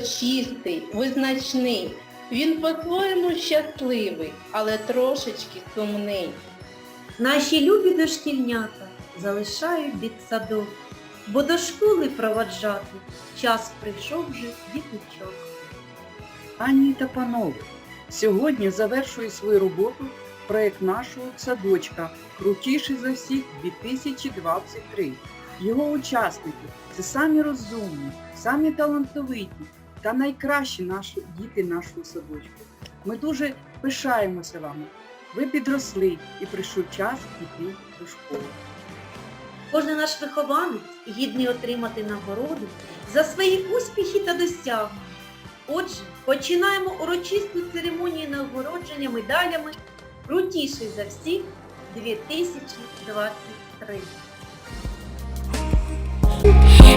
урочистий, визначний. Він по-своєму щасливий, але трошечки сумний. Наші любі дошкільнята залишають дитсадок, бо до школи проводжати час прийшов вже діточок. Пані та панове, сьогодні завершує свою роботу проєкт нашого садочка Крутіший за всіх 2023. Його учасники це самі розумні, самі талантовиті та найкращі наші діти нашого садочку. Ми дуже пишаємося вами. Ви підросли і прийшов час іти до школи. Кожен наш вихованець гідний отримати нагороду за свої успіхи та досягнення. Отже, починаємо урочисту церемонію нагородження медалями крутіший за всіх 2023.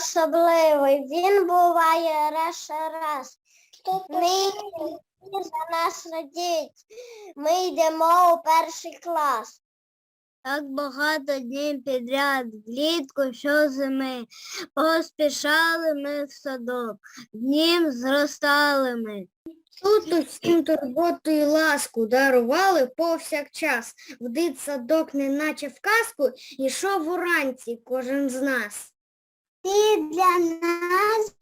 Особливий, він буває раз раз. Ми за нас радіть, ми йдемо у перший клас. Так багато днів підряд, влітку щозими, поспішали ми в садок, днім зростали ми. Тут усім турботу і ласку дарували повсякчас. В дитсадок, неначе в казку, йшов уранці кожен з нас. Ти для нас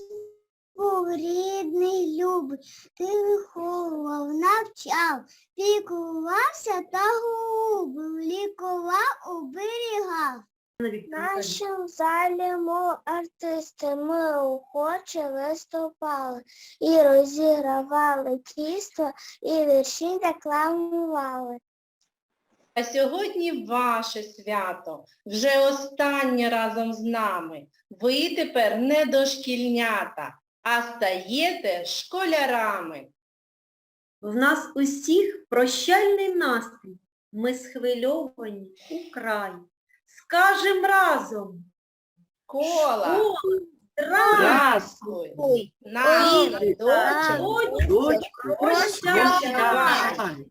був рідний, любий, ти виховував, навчав, піклувався та губив, лікував, оберігав. В нашому залі ми артисти, ми охоче виступали і розігравали дійства, і вірші декламували. А сьогодні ваше свято, вже останнє разом з нами. Ви тепер не дошкільнята, а стаєте школярами. В нас усіх прощальний настрій. Ми схвильовані у край. Скажем разом. Кола, Здравствуй! наша Ой, доча. Дочка, прощай.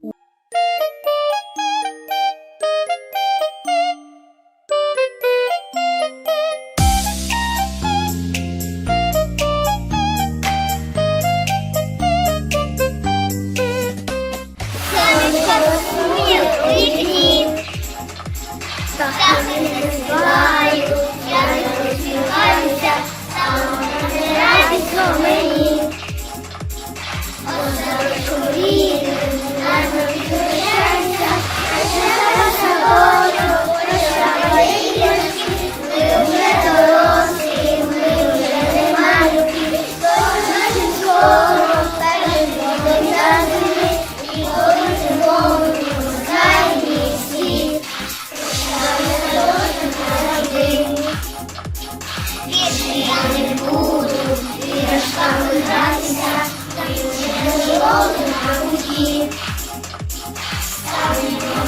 Рози на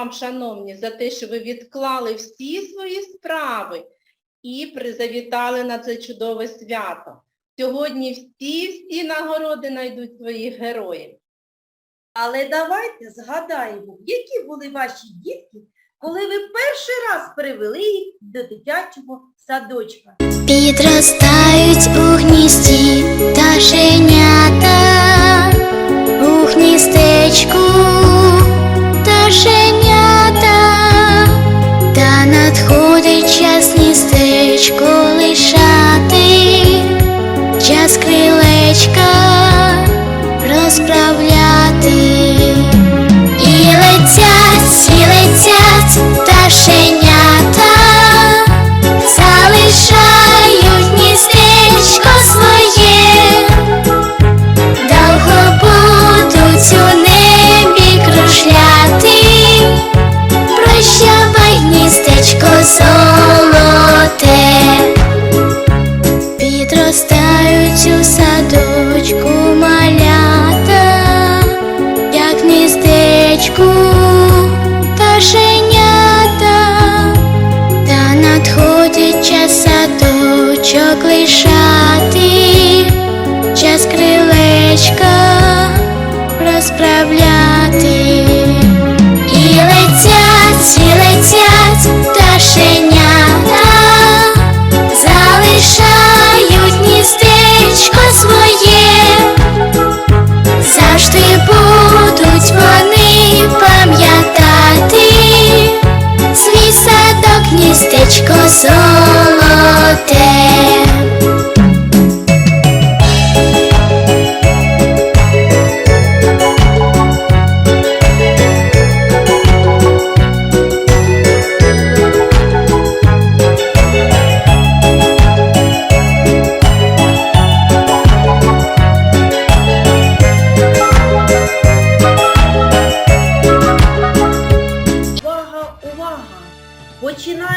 вам, шановні, за те, що ви відклали всі свої справи і при- завітали на це чудове свято. Сьогодні всі-всі нагороди знайдуть своїх героїв. Але давайте згадаємо, які були ваші дітки, коли ви перший раз привели їх до дитячого садочка. Підростають у гнізді пташенята, у гніздечку гніздечко emoção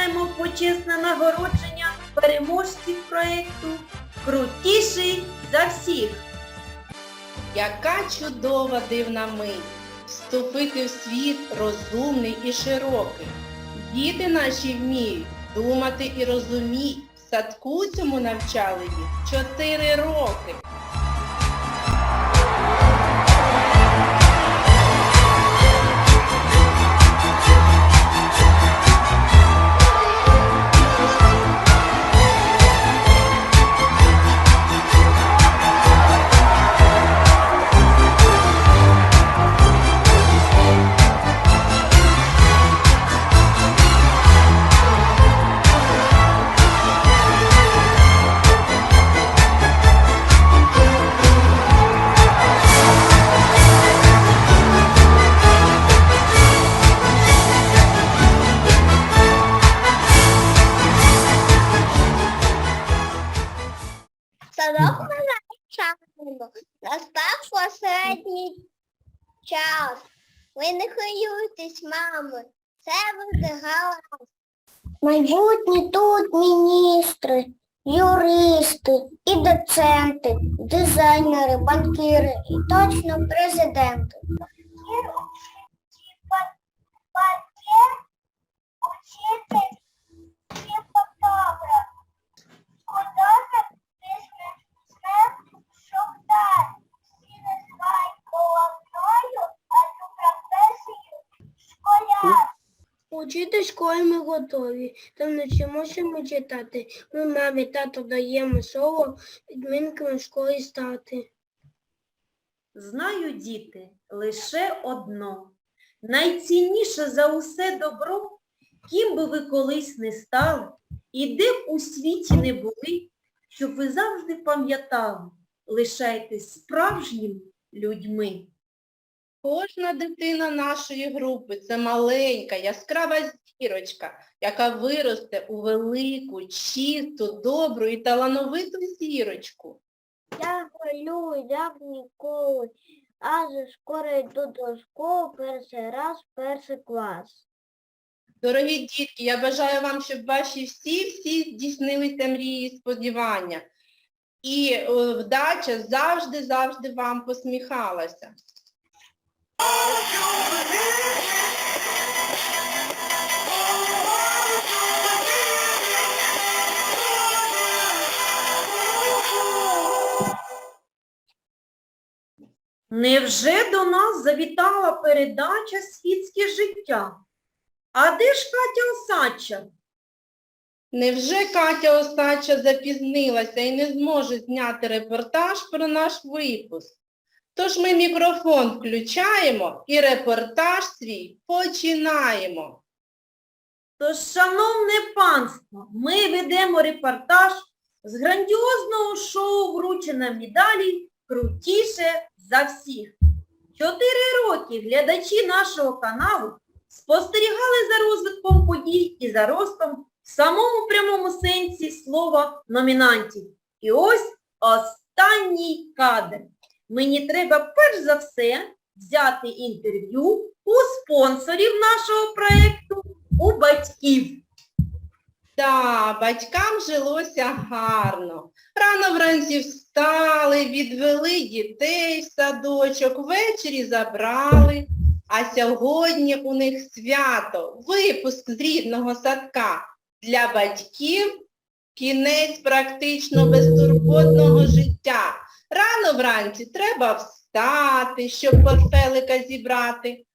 Починаємо почесне нагородження переможців проєкту Крутіший за всіх. Яка чудова дивна мить! Вступити в світ розумний і широкий. Діти наші вміють думати і розуміють. В садку цьому навчали їх чотири роки. Не хвилюйтесь, мамо. Це буде гаразд. Майбутні тут міністри, юристи і доценти, дизайнери, банкіри і точно президенти. Учитель Учити школі ми готові, там навчимося ми читати. Ми мамі тато даємо слово, відмінками в школі стати. Знаю, діти, лише одно. Найцінніше за усе добро, ким би ви колись не стали, і де б у світі не були, щоб ви завжди пам'ятали, лишайтесь справжніми людьми. Кожна дитина нашої групи це маленька, яскрава зірочка, яка виросте у велику, чисту, добру і талановиту зірочку. Я малюю, як ніколи, адже скоро йду до школи перший раз, перший клас. Дорогі дітки, я бажаю вам, щоб ваші всі-всі здійснилися мрії і сподівання. І е, вдача завжди-завжди вам посміхалася. Невже до нас завітала передача «Світське життя»? А де ж Катя Осадча? Невже Катя Остача запізнилася і не зможе зняти репортаж про наш випуск? Тож ми мікрофон включаємо і репортаж свій починаємо. Тож, шановне панство, ми ведемо репортаж з грандіозного шоу вручення медалі «Крутіше за всіх». Чотири роки глядачі нашого каналу спостерігали за розвитком подій і за ростом в самому прямому сенсі слова номінантів. І ось останній кадр. Мені треба перш за все взяти інтерв'ю у спонсорів нашого проєкту, у батьків. Та, батькам жилося гарно. Рано вранці встали, відвели дітей в садочок, ввечері забрали. А сьогодні у них свято, випуск з рідного садка. Для батьків кінець практично безтурботного життя. Рано вранці треба встати, щоб портфелика зібрати.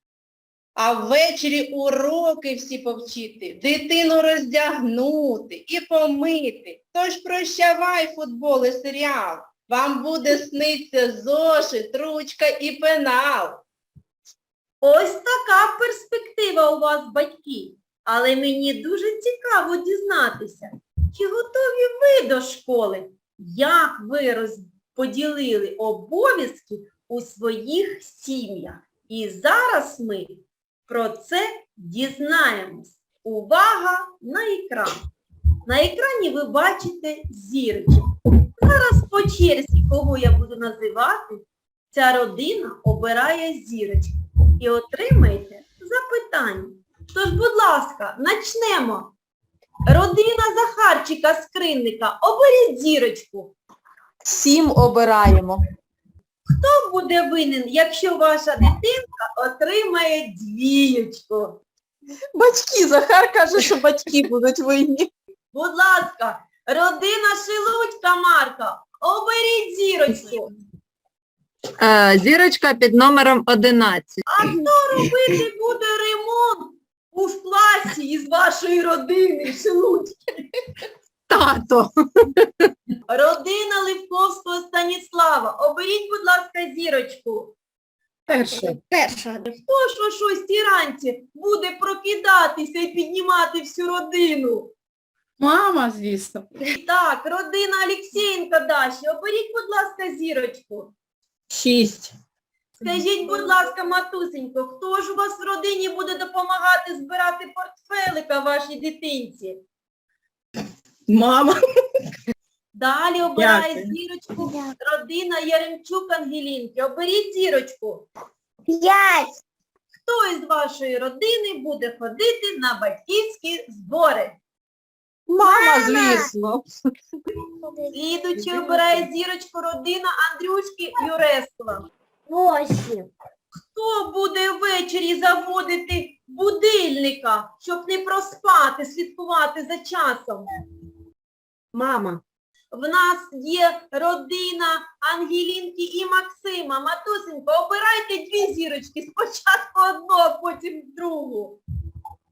А ввечері уроки всі повчити, дитину роздягнути і помити. Тож прощавай футбол і серіал. Вам буде сниться зошит, ручка і пенал. Ось така перспектива у вас, батьки. Але мені дуже цікаво дізнатися, чи готові ви до школи? Як ви розподілили обов'язки у своїх сім'ях? І зараз ми про це дізнаємось. Увага на екран. На екрані ви бачите зірочок. Зараз по черзі, кого я буду називати, ця родина обирає зірочку і отримаєте запитання. Тож, будь ласка, начнемо. Родина Захарчика Скринника, оберіть зірочку. Сім обираємо. Хто буде винен, якщо ваша дитинка отримає двієчку? Батьки, Захар каже, що батьки будуть винні. Будь ласка, родина Шелудька Марка, оберіть зірочку. Е, зірочка під номером 11. А хто робити буде ремонт у класі із вашої родини Шелудьки? Тато. Родина Левковського Станіслава, оберіть, будь ласка, зірочку. Перше. Перша. Хто ж о шостій ранці буде прокидатися і піднімати всю родину? Мама, звісно. Так, родина Олексієнка Даші, оберіть, будь ласка, зірочку. Шість. Скажіть, будь ласка, матусенько, хто ж у вас в родині буде допомагати збирати портфелика вашій дитинці? Мама. Далі обирає Дякую. зірочку родина Яремчук Ангелінки. Оберіть зірочку. П'ять. Хто із вашої родини буде ходити на батьківські збори? Мама, звісно. Слідуючи обирає зірочку родина Андрюшки Юрескова. Восім. Хто буде ввечері заводити будильника, щоб не проспати, слідкувати за часом? Мама. В нас є родина Ангелінки і Максима. Матусенько, обирайте дві зірочки. Спочатку одну, а потім другу.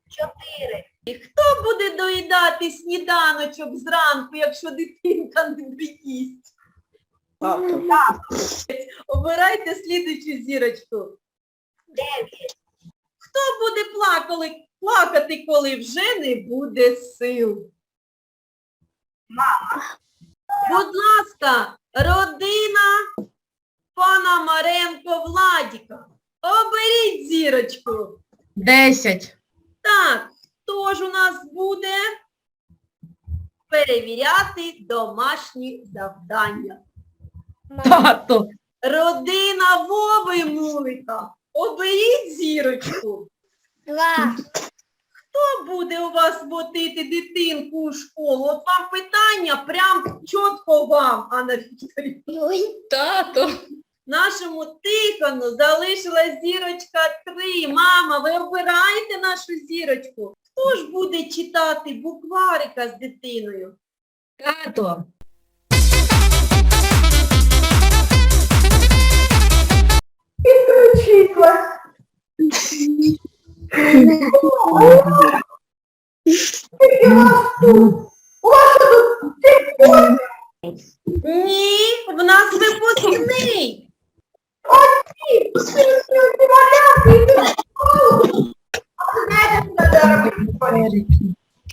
чотири. І хто буде доїдати сніданочок зранку, якщо дитинка не доїсть? Тато. Обирайте слідучу зірочку. Дев'ять. Хто буде плакали, плакати, коли вже не буде сил? Мама. Будь ласка, родина пана Маренко Владіка. Оберіть зірочку. Десять. Так, хто ж у нас буде перевіряти домашні завдання? Тато. Родина Вови Мулика. Оберіть зірочку. Два. Хто буде у вас водити дитинку у школу? От вам питання прям чітко вам, Анна Вікторівна. Тато. Нашому Тихону залишилась зірочка 3. Мама, ви обираєте нашу зірочку? Хто ж буде читати букварика з дитиною? Тато. Ні, в нас випускний.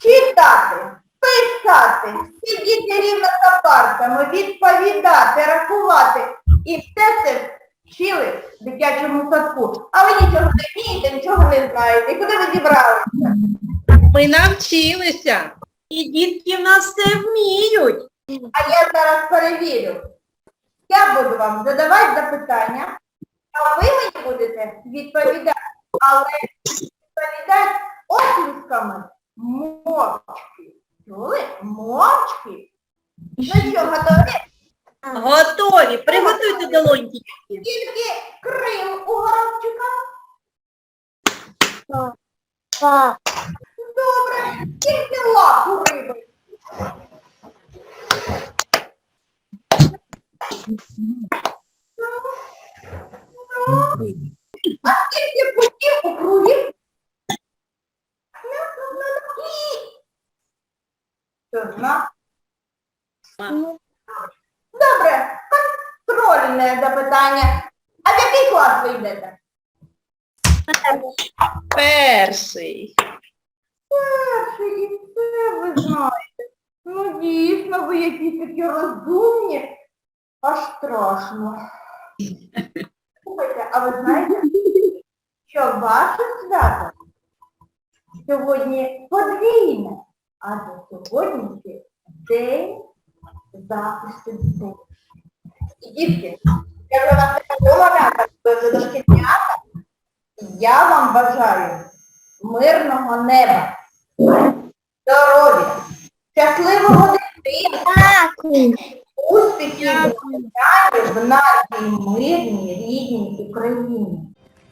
Читати, писати, сидіти рівно за партами, відповідати, рахувати. І все це вчили в дитячому садку. А ви нічого не вмієте, нічого не знаєте. І куди ви зібралися? Ми навчилися. І дітки в нас все вміють. А я зараз перевірю. Я буду вам задавати запитання, а ви мені будете відповідати. Але відповідати оплесками мовчки. Чули? Мовчки. Ну що, готові? Готові. Приготуйте долоньки. Тільки крил у горобчика. Добре. Тільки лап у риби. А скільки путів у кругі? Одна. Добре, контрольне запитання. А в який клас ви йдете? Перший. Перший, і це ви знаєте. Ну дійсно, ви якісь такі розумні. Аж страшно. Слухайте, а ви знаєте, що ваше свято сьогодні подвійне, адже сьогодні ще день захисту дітей. Дітки, я вже вас не домовляю, ви вже дошкільнята, я вам бажаю мирного неба, здоров'я, щасливого дитинства, успіхів. І в нашій мирній, рідній Україні.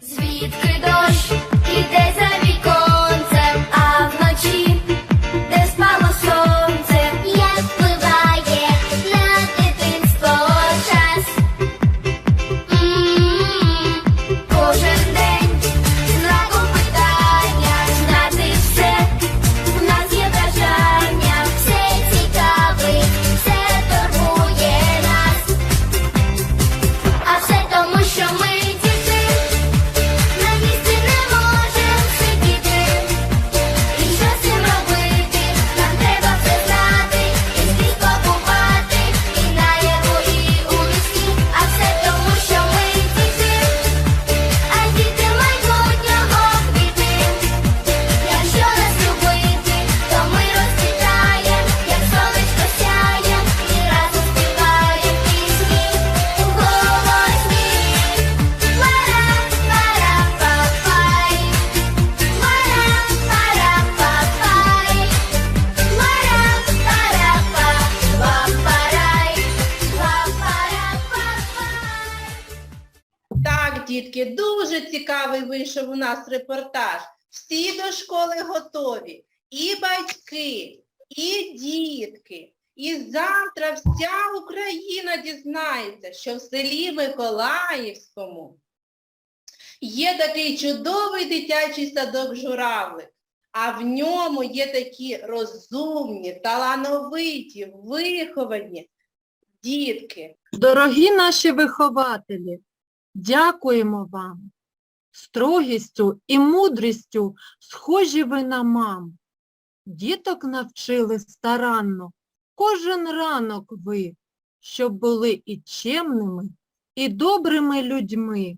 Звідки дощ іде за віконцем, батьки, і дітки. І завтра вся Україна дізнається, що в селі Миколаївському є такий чудовий дитячий садок журавлик. а в ньому є такі розумні, талановиті, виховані дітки. Дорогі наші вихователі, дякуємо вам. Строгістю і мудрістю схожі ви на мам. Діток навчили старанно, кожен ранок ви, щоб були і чемними, і добрими людьми.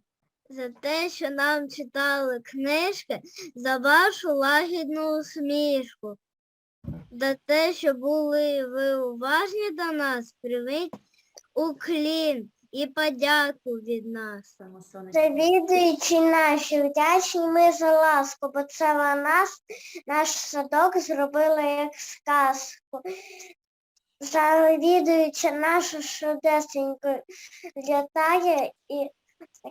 За те, що нам читали книжки, за вашу лагідну усмішку. За те, що були ви уважні до нас, прийміть уклін і подяку від нас. Завідуючи наші вдячні ми за ласку, бо це нас, наш садок зробили як сказку. Завідуючи нашу шудесеньку літає і,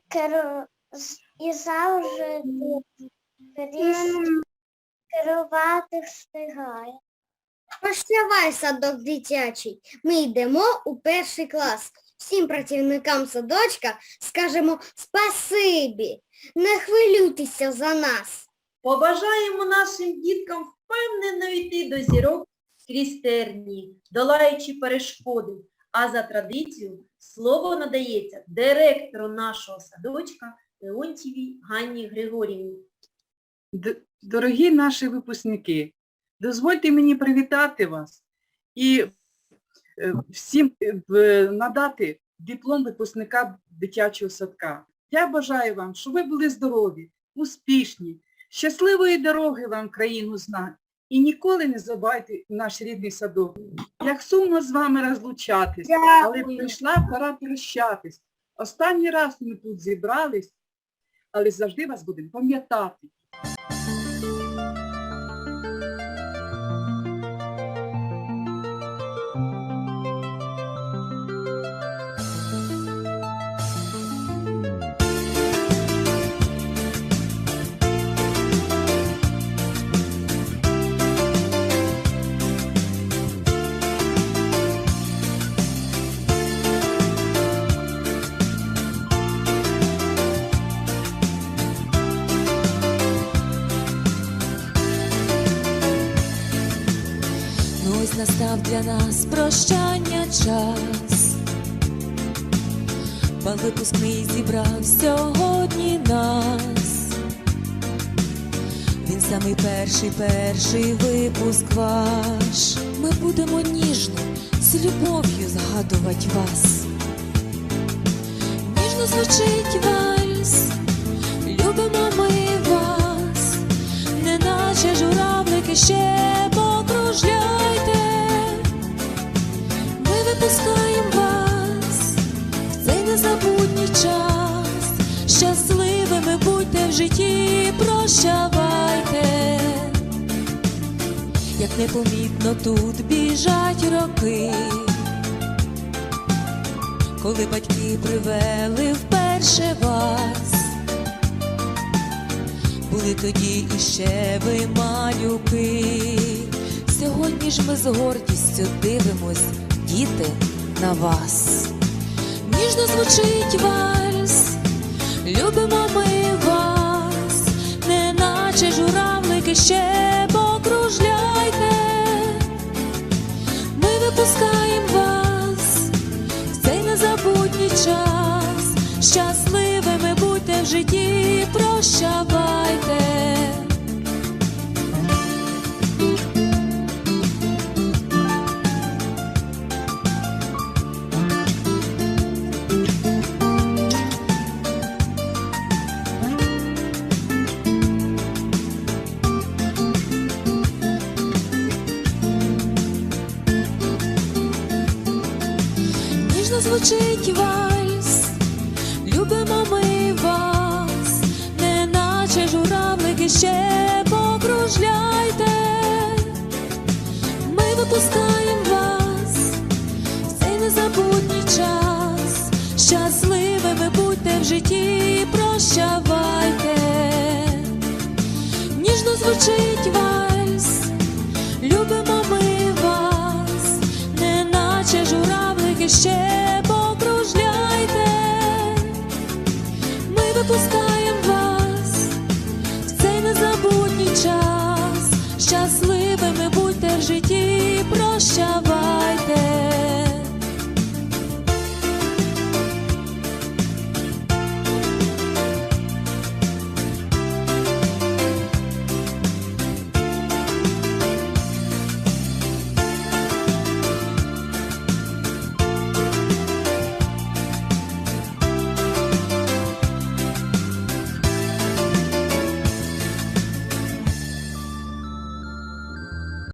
керу... і завжди керувати встигає. Прощавай, садок дитячий. Ми йдемо у перший клас. Всім працівникам садочка скажемо спасибі. Не хвилюйтеся за нас. Побажаємо нашим діткам впевнено йти до зірок крізь тернії, долаючи перешкоди. А за традицією слово надається директору нашого садочка Леонтівій Ганні Григорівні. Д- Дорогі наші випускники, дозвольте мені привітати вас і всім е, надати диплом випускника дитячого садка. Я бажаю вам, щоб ви були здорові, успішні, щасливої дороги вам країну знати. І ніколи не забувайте наш рідний садок. Як сумно з вами розлучатись, але прийшла пора прощатись. Останній раз ми тут зібрались, але завжди вас будемо пам'ятати. Випускний зібрав сьогодні нас. Він самий перший, перший випуск ваш. Ми будемо ніжно, з любов'ю згадувати вас. Ніжно звучить вальс, любимо ми вас, неначе журавлики ще час. Щасливими будьте в житті, прощавайте. Як непомітно тут біжать роки, коли батьки привели вперше вас. Були тоді іще ви малюки. Сьогодні ж ми з гордістю дивимось, діти, на вас. Ніжно звучить вальс, любимо ми вас, неначе журавлики ще покружляйте. Ми випускаємо вас в цей незабутній час. Щасливими будьте в житті, прощавайте. Ніжно звучить вальс, любимо ми вас, неначе журавлики ще покружляйте. Ми випускаємо вас в цей незабутній час. щасливими будьте в житті, прощавайте.